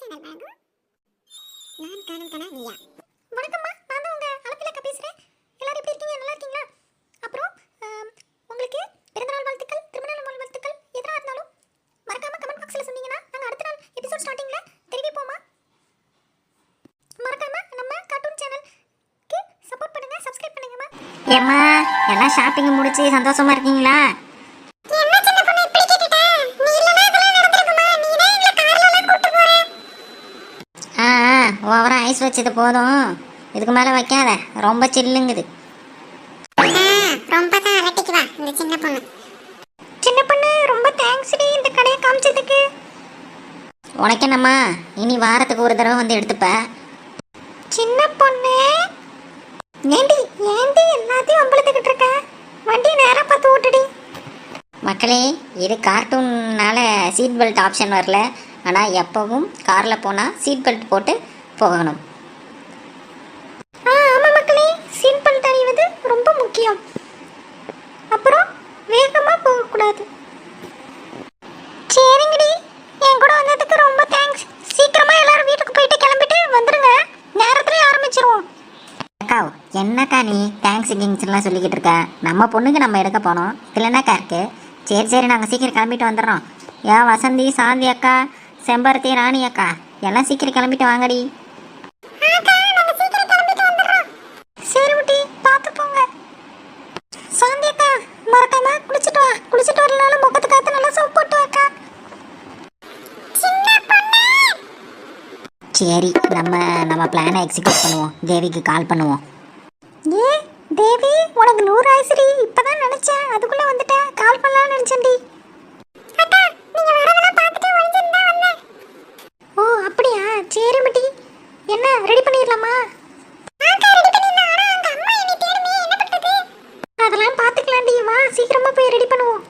Channel வழங்கும் நான் காணும் கனா வணக்கம்மா நான் தான் உங்க அலப்பிலக்கா பேசுறேன். எல்லாரும் எப்படி இருக்கீங்க? நல்லா இருக்கீங்களா? அப்புறம் ஆம், உங்களுக்கு பிறந்தநாள் வாழ்த்துக்கள் திருமண நாள் வாழ்த்துக்கள் எதனா இருந்தாலும் மறக்காம கமெண்ட் பாக்ஸ்ல சொன்னீங்கன்னா நாங்கள் அடுத்த நாள் எபிசோட் ஸ்டார்டிங்ல தெரிவிப்போமா மறக்காம நம்ம கார்ட்டூன் சேனலுக்கு சப்போர்ட் பண்ணுங்க சப்ஸ்கிரைப் பண்ணுங்கம்மா. ஏம்மா எல்லாம் ஷாப்பிங் முடிச்சு சந்தோஷமா இருக்கீங்களா? ஓவரா ஐஸ் வச்சது போதும். இதுக்கு மேலே வைக்காத. ரொம்ப சில்லுங்குது. ரொம்ப தான் அரட்டிக்குவா இந்த சின்ன பொண்ணு. சின்ன பொண்ணு ரொம்ப தேங்க்ஸ் டி இந்த கடையை காமிச்சதுக்கு. உனக்கு என்னம்மா இனி வாரத்துக்கு ஒரு தடவை வந்து எடுத்துப்ப? சின்ன பொண்ணு. ஏண்டி ஏண்டி எல்லாத்தையும் அம்பளத்துக்கிட்டு இருக்க? வண்டி நேரா பார்த்து ஓட்டுடி. மக்களே இது கார்ட்டூன்னால சீட் பெல்ட் ஆப்ஷன் வரல. ஆனால் எப்பவும் காரில் போனால் சீட் பெல்ட் போட்டு போகணும். ஆ ஆமா மக்களே சிம்பிள் தெரிவது ரொம்ப முக்கியம். அப்புறம் வேகமாக போகக்கூடாது. சரிங்கடி. என் கூட வந்ததுக்கு ரொம்ப தேங்க்ஸ் சீக்கிரமாக எல்லாரும் வீட்டுக்கு போயிட்டு கிளம்பிட்டு வந்துடுங்க நேரத்துல ஆரம்பிச்சிருவோம். அக்கா என்னக்கா நீ தேங்க்ஸ் கிங்ஸ்லாம் சொல்லிக்கிட்டு இருக்க? நம்ம பொண்ணுக்கு நம்ம எடுக்க போனோம். இதில் என்னக்கா இருக்கு? சரி சரி நாங்கள் சீக்கிரம் கிளம்பிட்டு வந்துடுறோம். ஏன் வசந்தி சாந்தி அக்கா செம்பருத்தி ராணி அக்கா எல்லாம் சீக்கிரம் கிளம்பிட்டு வாங்கடி. சரி நம்ம நம்ம பிளானை எக்ஸிக்யூட் பண்ணுவோம். தேவிக்கு கால் பண்ணுவோம். ஏ தேவி உனக்கு நூறு ஆயிசுடி இப்பதான் நினைச்சேன். அதுக்குள்ள வந்துட்டேன் கால் பண்ணலாம்னு நினைச்சேன்டி ஓ அப்படியா? சரி மட்டி. என்ன ரெடி பண்ணிடலாமா அதெல்லாம் பார்த்துக்கலாம்டி வா சீக்கிரமா போய் ரெடி பண்ணுவோம்.